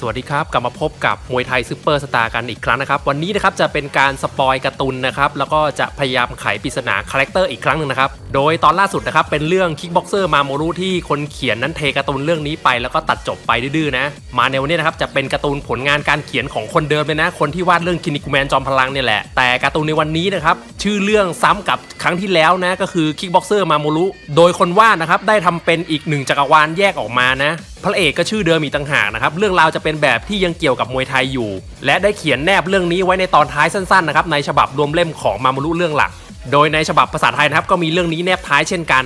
สวัสดีครับ กลับมาพบกับมวยไทยซูเปอร์สตาร์กันอีกครั้งนะครับ วันนี้นะครับจะเป็นการสปอยการ์ตูนนะครับ แล้วก็จะพยายามไขปริศนาคาแรคเตอร์อีกครั้งหนึ่งนะครับ โดยตอนล่าสุดนะครับ เป็นเรื่องคิกบ็อกเซอร์มาโมรุที่คนเขียนนั้นเทการ์ตูนเรื่องนี้ไปแล้วก็ตัดจบไปดื้อนะ มาในวันนี้นะครับจะเป็นการ์ตูนผลงานการเขียนของคนเดิมเลยนะ คนที่วาดเรื่องคินิกุแมนจอมพลังเนี่ยแหละแต่การ์ตูนในวันนี้นะครับชื่อเรื่องซ้ำกับครั้งที่แล้วนะก็คือคิกบ็อกเซอร์มาโมรุโดยคนวาดนะครับได้ทำเป็นอีกหนึ่งจักรวาลแยกออกมานะพระเอกก็ชื่อเดิมอีกต่างหากนะครับ เรื่องราวจะเป็นแบบที่ยังเกี่ยวกับมวยไทยอยู่ และได้เขียนแนบเรื่องนี้ไว้ในตอนท้ายสั้นๆนะครับในฉบับรวมเล่มของมามารุเรื่องหลัก โดยในฉบับภาษาไทยนะครับก็มีเรื่องนี้แนบท้ายเช่นกัน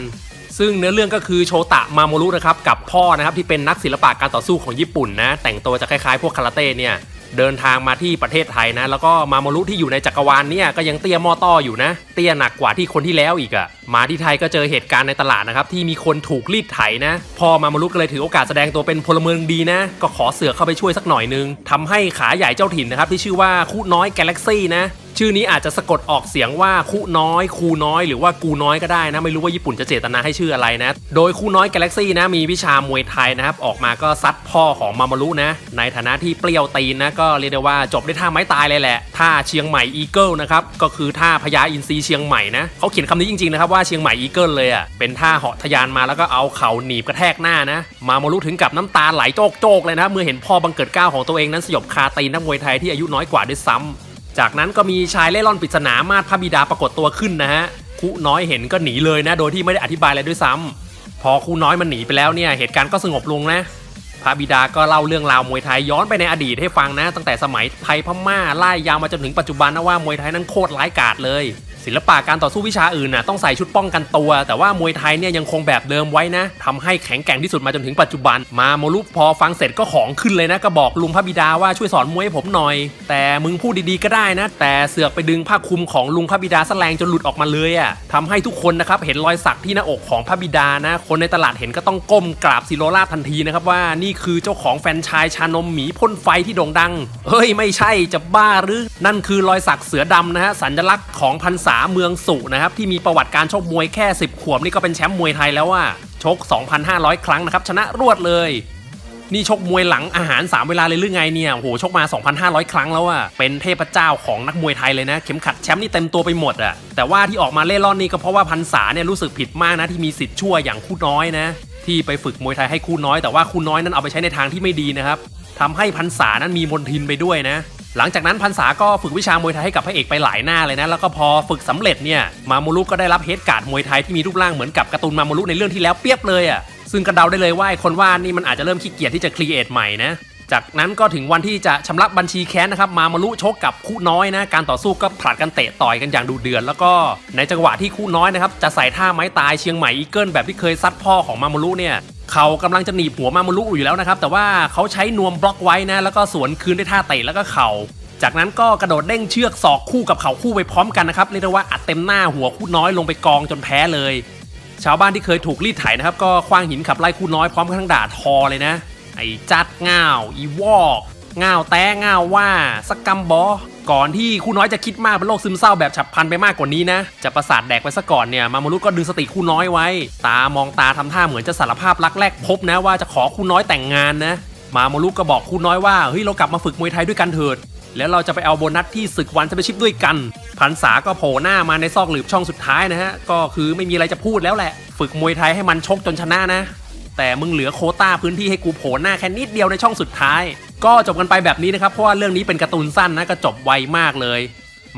ซึ่งเนื้อเรื่องก็คือโชตะมาโมรุนะครับกับพ่อนะครับที่เป็นนักศิลปะการต่อสู้ของญี่ปุ่นนะแต่งตัวจะคล้ายๆ พวกคาราเต้เนี่ย เดินทางมาที่ประเทศไทยนะ แล้วก็มาโมรุที่อยู่ในจักรวาลเนี่ยก็ยังเตี้ยมอต้ออยู่นะ เตี้ยหนักกว่าที่คนที่แล้วอีกอะมาที่ไทยก็เจอเหตุการณ์ในตลาดนะครับที่มีคนถูกรีดไถนะพอมาโมรุก็เลยถือโอกาสแสดงตัวเป็นพลเมืองดีนะ ก็ขอเสือกเข้าไปช่วยสักหน่อยนึงทำให้ขาใหญ่เจ้าถิ่นนะครับที่ชื่อว่าคุน้อยกาแล็กซี่นะ ชื่อนี้อาจจะสะกดออกเสียงว่าคุน้อย คูน้อยหรือว่ากูน้อยก็ได้นะ ไม่รู้ว่าญี่ปุ่นจะเจตนาให้ชื่ออะไรนะ โดยคุน้อยกาแล็กซี่นะมีวิชามวยไทยนะครับ ออกมาก็ซัดพ่อของมามารุนะ ในฐานะที่เปรี้ยวตีนนะ ก็เรียกได้ว่าจบด้วยท่าไม้ตายเลยแหละท่าเชียงใหม่อีเกิลนะครับก็คือท่าพญาอินทรีเชียงใหม่นะเขาเขียนคำนี้จริงๆนะครับว่าเชียงใหม่อีเกิลเลยอะเป็นท่าเหาะทะยานมาแล้วก็เอาเข่าหนีบกระแทกหน้านะ มามารุถึงกับน้ำตาไหลโจกๆเลยนะเมื่อเห็นพ่อบังเกิดกล้าของตัวเองนั้นสยบคาตีนนักมวยไทยที่อายุน้อยกว่าด้วยซ้ำ จากนั้นก็มีชายเล่ร่อนปริศนามาดพระบิดาปรากฏตัวขึ้นนะฮะคุน้อยเห็นก็หนีเลยนะ โดยที่ไม่ได้อธิบายอะไรด้วยซ้ำพอคุน้อยมันหนีไปแล้วเนี่ยเหตุการณ์ก็สงบลงนะพระบิดาก็เล่าเรื่องราวมวยไทยย้อนไปในอดีตให้ฟังนะ ตั้งแต่สมัยไทยพม่าไล่ยาวมาจนถึงปัจจุบันนะว่ามวยไทยนั้นโคตรร้ายกาจเลย ศิลปะการต่อสู้วิชาอื่นน่ะต้องใส่ชุดป้องกันตัว แต่ว่ามวยไทยเนี่ยยังคงแบบเดิมไว้นะทำให้แข็งแกร่งที่สุดมาจนถึงปัจจุบัน มาโมลุพอฟังเสร็จก็ของขึ้นเลยนะก็บอกลุงพระบิดาว่าช่วยสอนมวยให้ผมหน่อย แต่มึงพูดดีๆก็ได้นะ แต่เสือกไปดึงผ้าคลุมของลุงพระบิดาสแลงจนหลุดออกมาเลยอะ่ะทำให้ทุกคนนะครับเห็นรอยสักที่หน้าอกของพระบิดานะ คนในตลาดเห็นก็ต้องก้มกราบศิโรราทันทีนะครับว่านี่คือเจ้าของแฟนชายชานมหมีพ่นไฟที่โด่งดัง เฮ้ยไม่ใช่จะบ้าหรือ นั่นคือรอยสักเสือดำนะฮะสัญลักษณ์ของพันษาาเมืองสุนะครับ ที่มีประวัติการชกมวยแค่ 10 ขวบนี่ก็เป็นแชมป์มวยไทยแล้วว่าชก 2,500 ครั้งนะครับ ชนะรวดเลย นี่ชกมวยหลังอาหาร 3 เวลาเลยหรือไงเนี่ยโหชกมา 2,500 ครั้งแล้วอะเป็นเทพเจ้าของนักมวยไทยเลยนะ เข็มขัดแชมป์นี่เต็มตัวไปหมดอะแต่ว่าที่ออกมาเล่ร่อนนี่ก็เพราะว่าพันษาเนี่ยรู้สึกผิดมากนะที่มีสิทธิ์ชั่วอย่างคู่น้อยนะ ที่ไปฝึกมวยไทยให้คู่น้อยแต่ว่าคู่น้อยนั้นเอาไปใช้ในทางที่ไม่ดีนะครับทำให้พันษานั้นมีมนทินไปด้วยนะ หลังจากนั้นพันษาก็ฝึกวิชามวยไทยให้กับพระเอกไปหลายหน้าเลยนะ แล้วก็พอฝึกสำเร็จเนี่ยมาโมรุก็ได้รับเฮดการ์ดมวยไทยที่มีรูปร่างเหมือนกับการ์ตูนมาโมรุในเรื่องที่แล้วเปียบเลยอะ่ะซึ่งกระเดาได้เลยว่าคนวาดนี่มันอาจจะเริ่มขี้เกียจที่จะครีเอทใหม่นะจากนั้นก็ถึงวันที่จะชำระบัญชีแค้นนะครับ มามารุชกกับคู่น้อยนะ การต่อสู้ก็ผลัดกันเตะต่อยกันอย่างดูเดือดแล้วก็ในจังหวะที่คู่น้อยนะครับ จะใส่ท่าไม้ตายเชียงใหม่อีเกิลแบบที่เคยซัดพ่อของมามารุเนี่ย เขากำลังจะหนีบหัวมามารุอยู่แล้วนะครับ แต่ว่าเขาใช้นวมบล็อกไว้นะ แล้วก็สวนคืนด้วยท่าเตะแล้วก็เข่าจากนั้นก็กระโดดเด้งเชือกศอกคู่กับเข่าคู่ไปพร้อมกันนะครับเรียกได้ว่าอัดเต็มหน้าหัวคู่น้อยลงไปกองจนแพ้เลย ชาวบ้านที่เคยถูกรีดไถนะครับ ก็คว้างหินขับไล่คู่น้อยพร้อมทั้งด่าทอเลยนะ ไอ้จัดง่าว อีวอกง่าวแต้ง่าวว่าสักกำบอ ก่อนที่คู่น้อยจะคิดมากเป็นโรคซึมเศร้าแบบฉับพลันไปมากกว่านี้นะ จะประสาทแดกไปซะก่อนเนี่ยมามรุก็ดึงสติคู่น้อยไว้ ตามองตาทำท่าเหมือนจะสารภาพรักแรกพบนะว่าจะขอคู่น้อยแต่งงานนะ มามรุก็บอกคู่น้อยว่าเฮ้ยเรากลับมาฝึกมวยไทยด้วยกันเถิด แล้วเราจะไปเอาโบนัสที่ศึกวันแชมเปี้ยนชิพด้วยกันพันษาก็โผล่หน้ามาในซอกหลืบช่องสุดท้ายนะฮะก็คือไม่มีอะไรจะพูดแล้วแหละ ฝึกมวยไทยให้มันชกจนชนะนะ แต่มึงเหลือโคต้าพื้นที่ให้กูโผล่หน้าแค่นิดเดียวในช่องสุดท้าย ก็จบกันไปแบบนี้นะครับเพราะว่าเรื่องนี้เป็นการ์ตูนสั้นนะก็จบไวมากเลย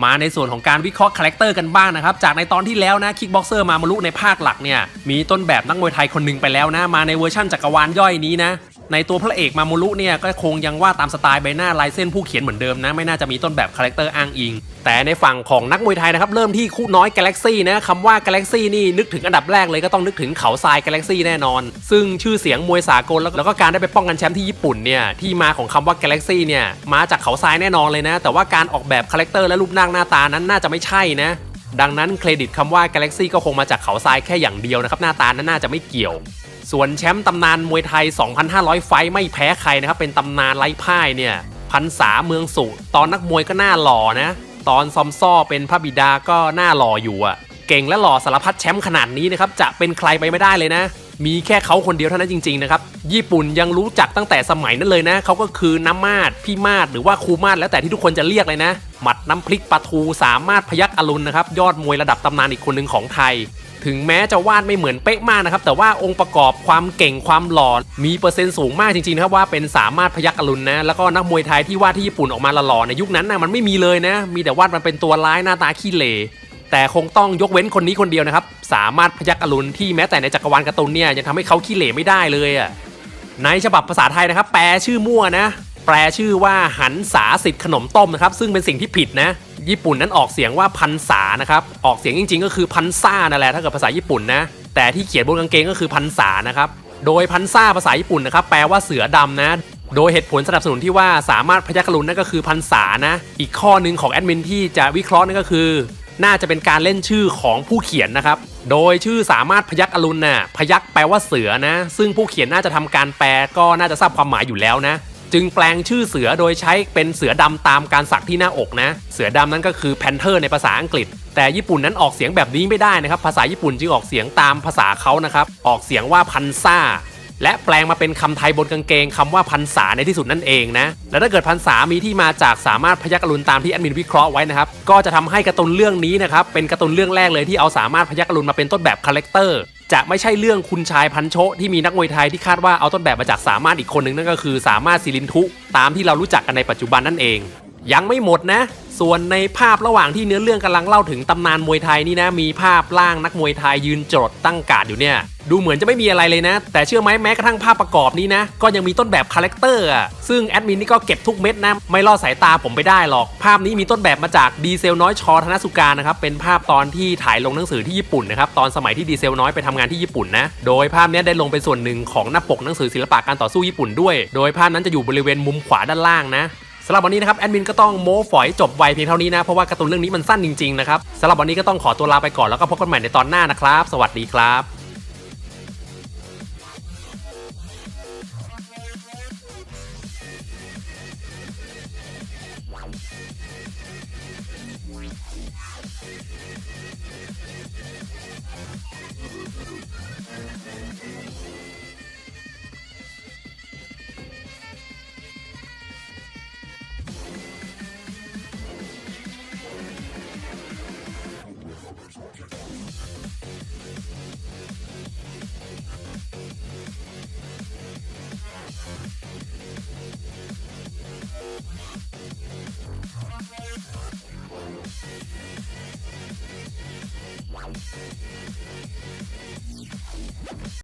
มาในส่วนของการวิเคราะห์คาแรคเตอร์กันบ้างนะครับจากในตอนที่แล้วนะคิกบ็อกเซอร์มามารุในภาคหลักเนี่ยมีต้นแบบนักมวยไทยคนหนึ่งไปแล้วนะ มาในเวอร์ชั่นจักรวาลย่อยนี้นะ ในตัวพระเอกมาโมรุเนี่ยก็คงยังว่าตามสไตล์ใบหน้าลายเส้นผู้เขียนเหมือนเดิมนะ ไม่น่าจะมีต้นแบบคาแรคเตอร์อ้างอิง แต่ในฝั่งของนักมวยไทยนะครับ เริ่มที่คู่น้อยกาแล็กซี่นะคำว่ากาแล็กซี่นี่นึกถึงอันดับแรกเลยก็ต้องนึกถึงเขาทรายกาแล็กซี่แน่นอน ซึ่งชื่อเสียงมวยสากลแล้วก็การได้ไปป้องกันแชมป์ที่ญี่ปุ่นเนี่ยที่มาของคำว่ากาแล็กซี่เนี่ยมาจากเขาทรายแน่นอนเลยนะ แต่ว่าการออกแบบคาแรคเตอร์และรูปร่างหน้าตานั้นน่าจะไม่ใช่นะ ดังนั้นเครดิตคำว่า Galaxy ก็คงมาจากเขาทรายแค่อย่างเดียวนะครับหน้าตานั้นน่าจะไม่เกี่ยว ส่วนแชมป์ตำนานมวยไทย 2,500 ไฟไม่แพ้ใครนะครับเป็นตำนานไร้พ่ายเนี่ยพันษาเมืองสุตอนนักมวยก็หน้าหล่อนะ ตอนซอมซ่อเป็นพระบิดาก็หน้าหล่ออยู่อะเก่งและหล่อสารพัดแชมป์ขนาดนี้นะครับจะเป็นใครไปไม่ได้เลยนะ มีแค่เขาคนเดียวเท่านั้นจริงๆนะครับญี่ปุ่นยังรู้จักตั้งแต่สมัยนั้นเลยนะเขาก็คือน้ำมาดพี่มาดหรือว่าครูมาดแล้วแต่ที่ทุกคนจะเรียกเลยนะ หมัดน้ำพริกปลาทูสามารถพยักอรุณนะครับยอดมวยระดับตำนานอีกคนหนึ่งของไทยถึงแม้จะวาดไม่เหมือนเป๊ะมากนะครับ แต่ว่าองค์ประกอบความเก่งความหล่อมีเปอร์เซ็นต์สูงมากจริงๆนะครับว่าเป็นสามารถพยักอรุณนะ แล้วก็นักมวยไทยที่วาดที่ญี่ปุ่นออกมาหล่อๆในยุคนั้นนะมันไม่มีเลยนะ มีแต่วาดมันเป็นตัวร้ายหน้าตาขี้เหร่ แต่คงต้องยกเว้นคนนี้คนเดียวนะครับ สามารถพยักอรุณที่แม้แต่ในจักรวาลการ์ตูนเนี่ยยังทำให้เขาขี้เหร่ไม่ได้เลยอะในฉบับภาษาไทยนะครับ แปลชื่อมั่วนะ แปลชื่อว่าหันษาสิทธิ์ขนมต้มนะครับ ซึ่งเป็นสิ่งที่ผิดนะ ญี่ปุ่นนั้นออกเสียงว่าพันษานะครับ ออกเสียงจริง ๆ ก็คือพันซ่านั่นแหละถ้าเกิดภาษาญี่ปุ่นนะ แต่ที่เขียนบนกางเกงก็คือพันษานะครับ โดยพันซ่าภาษาญี่ปุ่นนะครับแปลว่าเสือดำนะ โดยเหตุผลสนับสนุนที่ว่าสามารถพยัคฆ์รุนนั่นก็คือพันษานะ อีกข้อหนึ่งของแอดมินที่จะวิเคราะห์นั่นก็คือ น่าจะเป็นการเล่นชื่อของผู้เขียนนะครับ โดยชื่อสามารถพยักอรุณน่ะพยักแปลว่าเสือนะ ซึ่งผู้เขียนน่าจะทำการแปลก็น่าจะทราบความหมายอยู่แล้วนะ จึงแปลงชื่อเสือโดยใช้เป็นเสือดำตามการสักที่หน้าอกนะ เสือดำนั้นก็คือแพนเทอร์ในภาษาอังกฤษ แต่ญี่ปุ่นนั้นออกเสียงแบบนี้ไม่ได้นะครับ ภาษาญี่ปุ่นจึงออกเสียงตามภาษาเขานะครับ ออกเสียงว่าพันซ่า และแปลงมาเป็นคำไทยบนกางเกงคำว่าพันษาในที่สุดนั่นเองนะ และถ้าเกิดพันษามีที่มาจากสามารถพยักอรุณตามที่แอดมินวิเคราะห์ไว้นะครับ ก็จะทำให้การ์ตูนเรื่องนี้นะครับเป็นการ์ตูนเรื่องแรกเลยที่เอาสามารถพยักอรุณมาเป็นต้นแบบคาแรคเตอร์จะไม่ใช่เรื่องคุณชายพันโชที่มีนักมวยไทยที่คาดว่าเอาต้นแบบมาจากสามารถอีกคนหนึ่งนั่นก็คือสามารถซิลินทุ ตามที่เรารู้จักกันในปัจจุบันนั่นเอง ยังไม่หมดนะ ส่วนในภาพระหว่างที่เนื้อเรื่องกำลังเล่าถึงตำนานมวยไทยนี่นะ มีภาพร่างนักมวยไทยยืนจดตั้งการ์ดอยู่เนี่ย ดูเหมือนจะไม่มีอะไรเลยนะ แต่เชื่อไหมแม้กระทั่งภาพประกอบนี้นะ ก็ยังมีต้นแบบคาแรคเตอร์อะ ซึ่งแอดมินนี่ก็เก็บทุกเม็ดนะ ไม่ล่อสายตาผมไปได้หรอก ภาพนี้มีต้นแบบมาจากดีเซลน้อยชอธนสุการนะครับ เป็นภาพตอนที่ถ่ายลงหนังสือที่ญี่ปุ่นนะครับ ตอนสมัยที่ดีเซลน้อยไปทำงานที่ญี่ปุ่นนะ โดยภาพนี้ได้ลงเป็นส่วนหนึ่งของหน้าปกหนังสือศิลปะการต่อสู้ญี่ปุ่นด้วย โดยภาพนั้นจะอยู่บริเวณมุมขวาด้านล่างนะ สำหรับวันนี้นะครับแอดมินก็ต้องโม้ฝอยจบไวเพียงเท่านี้นะเพราะว่าการ์ตูนเรื่องนี้มันสั้นจริงๆนะครับสำหรับวันนี้ก็ต้องขอตัวลาไปก่อนแล้วก็พบกันใหม่ในตอนหน้านะครับ สวัสดีครับ